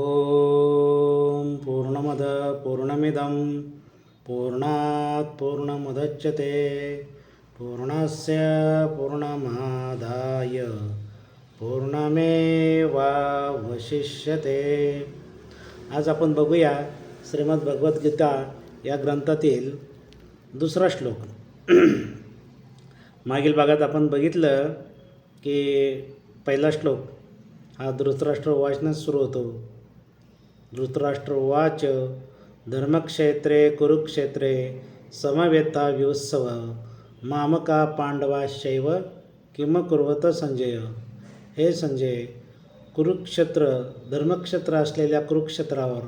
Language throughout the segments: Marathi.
ॐ पूर्णमद पूर्णमिदं पूर्णात् पूर्णमुदच्यते पूर्णस्य पूर्णमादाय पूर्णमेवावशिष्यते. आज आपण बघूया श्रीमद भगवद्गीता या ग्रंथातील दुसरा श्लोक. मागील भागात आपण बघितलं की पहिला श्लोक हा धृतराष्ट्र वाचनच सुरू होतो. धृतराष्ट्रवाच धर्मक्षेत्रे कुरुक्षेत्रे समवेता व्युत्सव मामका पांडवा शैव किम कुर्वत संजय। हे संजय कुरुक्षेत्र धर्मक्षेत्र असलेल्या कुरुक्षेत्रावर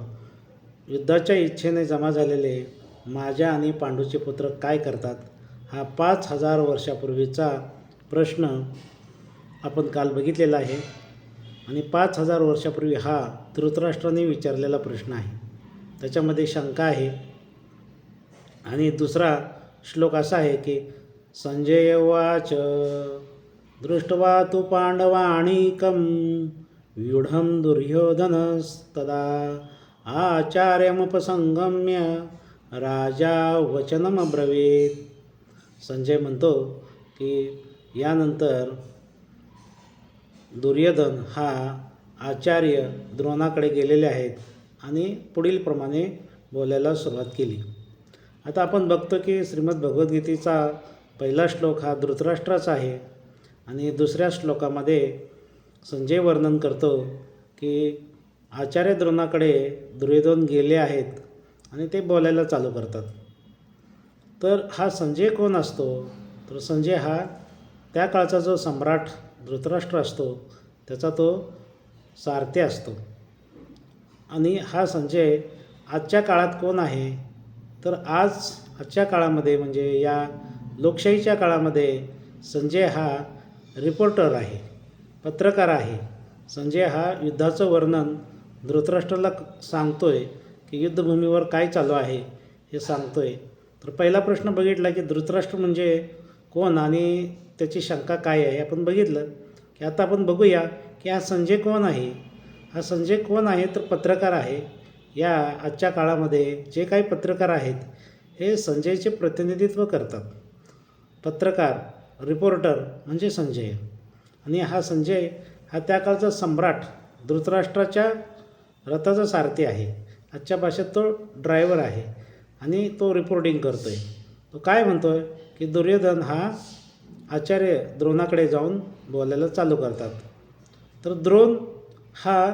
युद्धाच्या इच्छेने जमा झालेले माझ्या आणि पांडूचे पुत्र काय करतात हा पाच हजार वर्षापूर्वीचा प्रश्न आपण काल बघितलेला आहे. आणि पाच हजार वर्षापूर्वी हा धृतराष्ट्राने विचारलेला प्रश्न आहे. त्याच्यामध्ये शंका आहे. आणि दुसरा श्लोक असा आहे की संजय वाच दृष्ट्वा तू पांडवाणीकं व्यूढं दुर्योधनस्तदा आचार्यमुपसंगम्य राजा वचनमब्रवीत. संजय म्हणतो की यानंतर दुर्योधन हा आचार्य द्रोणाकडे गेलेले आहेत आणि पुढील प्रमाणे बोलायला सुरुवात केली. आता आपण बघतो की श्रीमद भगवद्गीतेचा पहिला श्लोक हा धृतराष्ट्राचा आहे आणि दुसऱ्या श्लोकामध्ये संजय वर्णन करतो की आचार्य द्रोणाकडे दुर्योधन गेले आहेत आणि ते बोलायला चालू करतात. तर हा संजय कोण असतो? तर संजय हा त्या काळचा जो सम्राट धृतराष्ट्र असतो त्याचा तो सारथी असतो. आणि हा संजय आजच्या काळात कोण आहे? तर आज आजच्या काळामध्ये म्हणजे या लोकशाहीच्या काळामध्ये संजय हा रिपोर्टर आहे पत्रकार आहे. संजय हा युद्धाचं वर्णन धृतराष्ट्राला सांगतो आहे की युद्धभूमीवर काय चालू आहे हे सांगतो आहे तर पहिला प्रश्न बघितला की धृतराष्ट्र म्हणजे कोण? आणि त्याची शंका काय आहे? आपण बघितलं की आता आपण बघूया की हा संजय कोण आहे? हा संजय कोण आहे तर पत्रकार आहे. या आजच्या काळामध्ये जे काही पत्रकार आहेत हे संजयचे प्रतिनिधित्व करतात. पत्रकार रिपोर्टर म्हणजे संजय. आणि हा संजय हा त्या काळचा सम्राट धृतराष्ट्राच्या रथाचा सारथी आहे. आजच्या भाषेत तो ड्रायव्हर आहे आणि तो रिपोर्टिंग करतो आहे तो काय म्हणतो आहे की दुर्योधन हा आचार्य द्रोणाकडे जाऊन बोलायला चालू करतात. तर द्रोण हा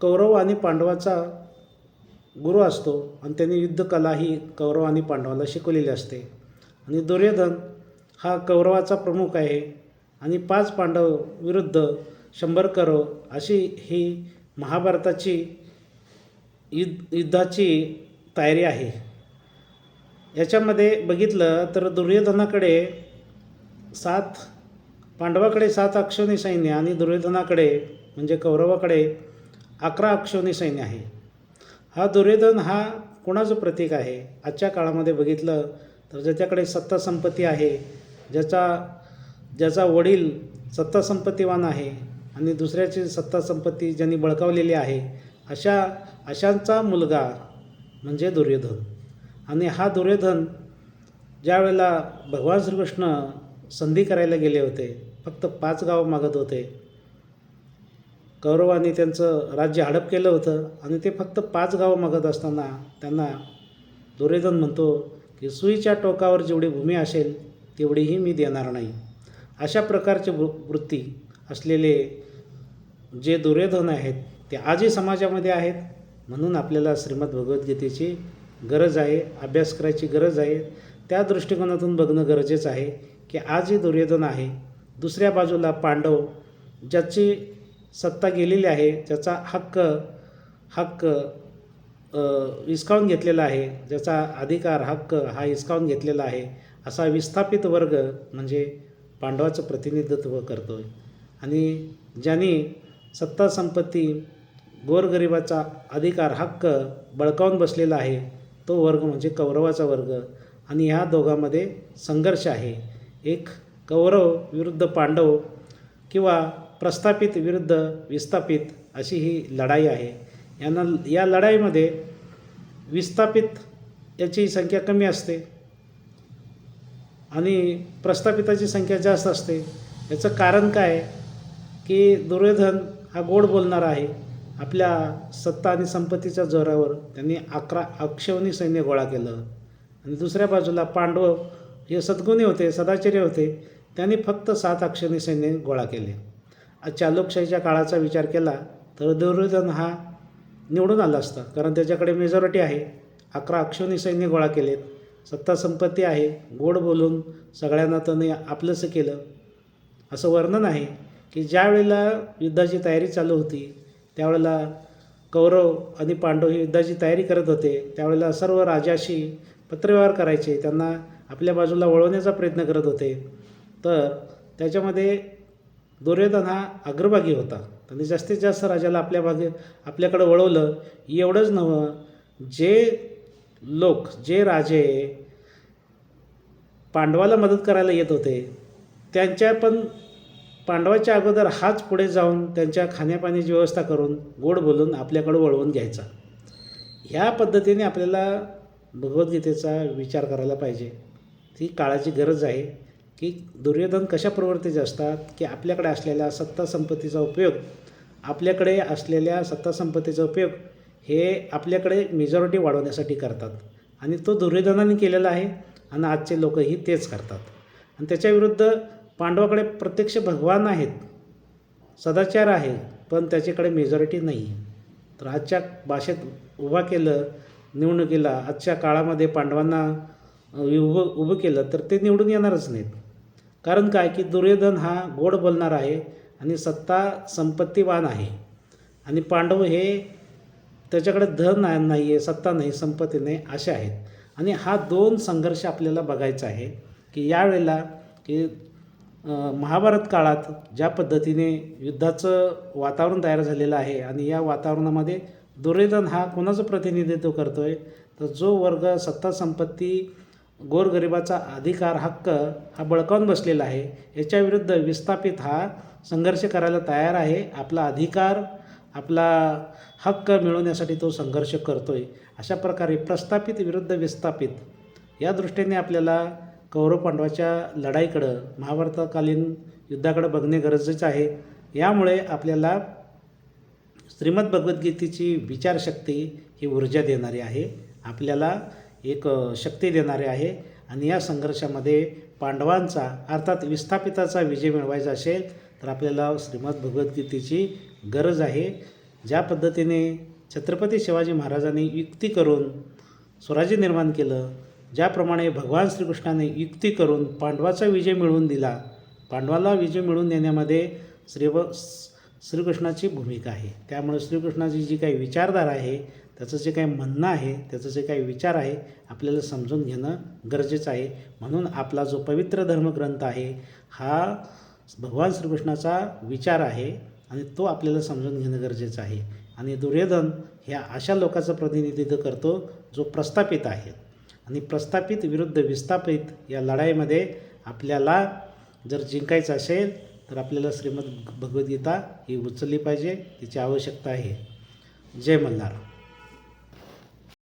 कौरव आणि पांडवाचा गुरु असतो आणि त्यांनी युद्धकला ही कौरव आणि पांडवाला शिकवलेली असते. आणि दुर्योधन हा कौरवाचा प्रमुख आहे आणि पाच पांडव विरुद्ध शंभर करो अशी ही महाभारताची युद्ध युद्धाची तयारी आहे. याच्यामध्ये बघितलं तर दुर्योधनाकडे सात पांडवाकडे सात अक्षोनी सैन्य आणि दुर्योधनाकडे म्हणजे कौरवाकडे अकरा अक्षोनी सैन्य आहे. हा दुर्योधन हा कोणाचं प्रतीक आहे? आजच्या काळामध्ये बघितलं तर ज्याच्याकडे सत्ता संपत्ती आहे ज्याचा ज्याचा वडील सत्ता संपत्तीवान आहे आणि दुसऱ्याची सत्ता संपत्ती ज्यांनी बळकावलेली आहे अशा अशांचा मुलगा म्हणजे दुर्योधन. आणि हा दुर्योधन ज्यावेळेला भगवान श्रीकृष्ण संधी करायला गेले होते. फक्त पाच गाव मागत होते. कौरवांनी त्यांचं राज्य हडप केलं होतं आणि ते फक्त पाच गावं मागत असताना त्यांना दुर्योधन म्हणतो की सुईच्या टोकावर जेवढी भूमी असेल तेवढीही मी देणार नाही. अशा प्रकारचे वृ वृत्ती असलेले जे दुर्योधन आहेत ते आजही समाजामध्ये आहेत. म्हणून आपल्याला श्रीमद भगवद्गीतेची गरज आहे अभ्यास करायची गरज आहे. त्या दृष्टिकोनातून बघणं गरजेचं आहे. की आजही दुर्योधन आहे दुसऱ्या बाजूला पांडव ज्याची सत्ता गेलेली आहे ज्याचा हक्क हक्क हिसकावून घेतलेला आहे ज्याचा अधिकार हक्क हा हिसकावून घेतलेला आहे असा विस्थापित वर्ग म्हणजे पांडवाचं प्रतिनिधित्व करतो आहे आणि ज्यांनी सत्ता संपत्ती गोरगरिबाचा अधिकार हक्क बळकावून बसलेला आहे तो वर्ग म्हणजे कौरवाचा वर्ग. आणि ह्या दोघांमध्ये संघर्ष आहे. एक कौरव विरुद्ध पांडव किंवा प्रस्थापित विरुद्ध विस्थापित अशी ही लढाई आहे. यांना या लढाईमध्ये विस्थापित याची संख्या कमी असते आणि प्रस्थापिताची संख्या जास्त असते. याचं कारण काय? की दुर्योधन हा गोड बोलणारा आहे. आपल्या सत्ता आणि संपत्तीच्या जोरावर त्यांनी अकरा अक्षवणी सैन्य गोळा केलं. आणि दुसऱ्या बाजूला पांडव हे सद्गुणी होते सदाचर्य होते. त्यांनी फक्त सात अक्षणी सैन्य गोळा केले. आजच्या लोकशाहीच्या काळाचा विचार केला तर दुर्योधन हा निवडून आला असता कारण त्याच्याकडे मेजॉरिटी आहे. अकरा अक्षणी सैन्य गोळा केलेत. सत्ता संपत्ती आहे. गोड बोलून सगळ्यांना त्याने आपलंसं केलं. असं वर्णन आहे की ज्या वेळेला युद्धाची तयारी चालू होती त्यावेळेला कौरव आणि पांडव ही युद्धाची तयारी करत होते. त्यावेळेला सर्व राजाशी पत्रव्यवहार करायचे. त्यांना आपल्या बाजूला वळवण्याचा प्रयत्न करत होते. तर त्याच्यामध्ये दुर्योधन हा अग्रभागी होता. त्यांनी जास्तीत जास्त राजाला आपल्या भागे आपल्याकडं वळवलं एवढंच नव्हं जे लोक जे राजे पांडवाला मदत करायला येत होते त्यांच्या पण पांडवाच्या अगोदर हाच पुढे जाऊन त्यांच्या खाण्यापाण्याची व्यवस्था करून गोड बोलून आपल्याकडं वळवून घ्यायचा. ह्या पद्धतीने आपल्याला भगवद्गीतेचा विचार करायला पाहिजे. ती काळाची गरज आहे की दुर्योधन कशा प्रवृत्तीचे असतात की आपल्याकडे असलेल्या सत्ता संपत्तीचा उपयोग आपल्याकडे असलेल्या सत्ता संपत्तीचा उपयोग हे आपल्याकडे मेजॉरिटी वाढवण्यासाठी करतात. आणि तो दुर्योधनाने केलेला आहे आणि आजचे लोकही तेच करतात. आणि त्याच्याविरुद्ध पांडवाकडे प्रत्यक्ष भगवान आहेत सदाचार आहे पण त्याच्याकडे मेजॉरिटी नाही. आहे तर आजच्या भाषेत उभा केलं निवडणुकीला आजच्या काळामध्ये पांडवांना उभं उभं केलं तर ते निवडून येणारच नाहीत. कारण काय? की दुर्योधन हा गोड बोलणार आहे आणि सत्ता संपत्तीवान आहे. आणि पांडव हे त्याच्याकडे धन नाही आहे सत्ता नाही संपत्ती नाही असे आहेत. आणि हा दोन संघर्ष आपल्याला बघायचा आहे की यावेळेला की महाभारत काळात ज्या पद्धतीने युद्धाचं वातावरण तयार झालेलं आहे आणि या वातावरणामध्ये दुर्योधन हा कोणाचं प्रतिनिधित्व करतो आहे तर जो वर्ग सत्ता संपत्ती गोरगरिबाचा अधिकार हक्क हा बळकावून बसलेला आहे. याच्याविरुद्ध विस्थापित हा संघर्ष करायला तयार आहे. आपला अधिकार आपला हक्क मिळवण्यासाठी तो संघर्ष करतो आहे अशा प्रकारे प्रस्थापित विरुद्ध विस्थापित या दृष्टीने आपल्याला कौरव पांडवाच्या लढाईकडं महाभारतकालीन युद्धाकडं बघणे गरजेचं आहे. यामुळे आपल्याला श्रीमद भगवद्गीतेची विचारशक्ती ही ऊर्जा देणारी आहे. आपल्याला एक शक्ती देणारे आहे. आणि या संघर्षामध्ये पांडवांचा अर्थात विस्थापिताचा विजय मिळवायचा असेल तर आपल्याला श्रीमद भगवद्गीतेची गरज आहे. ज्या पद्धतीने छत्रपती शिवाजी महाराजांनी युक्ती करून स्वराज्य निर्माण केलं ज्याप्रमाणे भगवान श्रीकृष्णाने युक्ती करून पांडवाचा विजय मिळवून दिला पांडवाला विजय मिळवून देण्यामध्ये श्रीव श्रीकृष्णाची भूमिका आहे. त्यामुळे श्रीकृष्णाची जी काही विचारधारा आहे त्याचं जे काही म्हणणं आहे त्याचं जे काही विचार आहे आपल्याला समजून घेणं गरजेचं आहे. म्हणून आपला जो पवित्र धर्मग्रंथ आहे हा भगवान श्रीकृष्णाचा विचार आहे आणि तो आपल्याला समजून घेणं गरजेचं आहे. आणि दुर्योधन ह्या अशा लोकांचं प्रतिनिधित्व करतो जो प्रस्थापित आहे. आणि प्रस्थापित विरुद्ध विस्थापित या लढाईमध्ये आपल्याला जर जिंकायचं असेल तर आपल्याला श्रीमद भगवद्गीता ही उचलली पाहिजे तिची आवश्यकता आहे. जय मल्हार.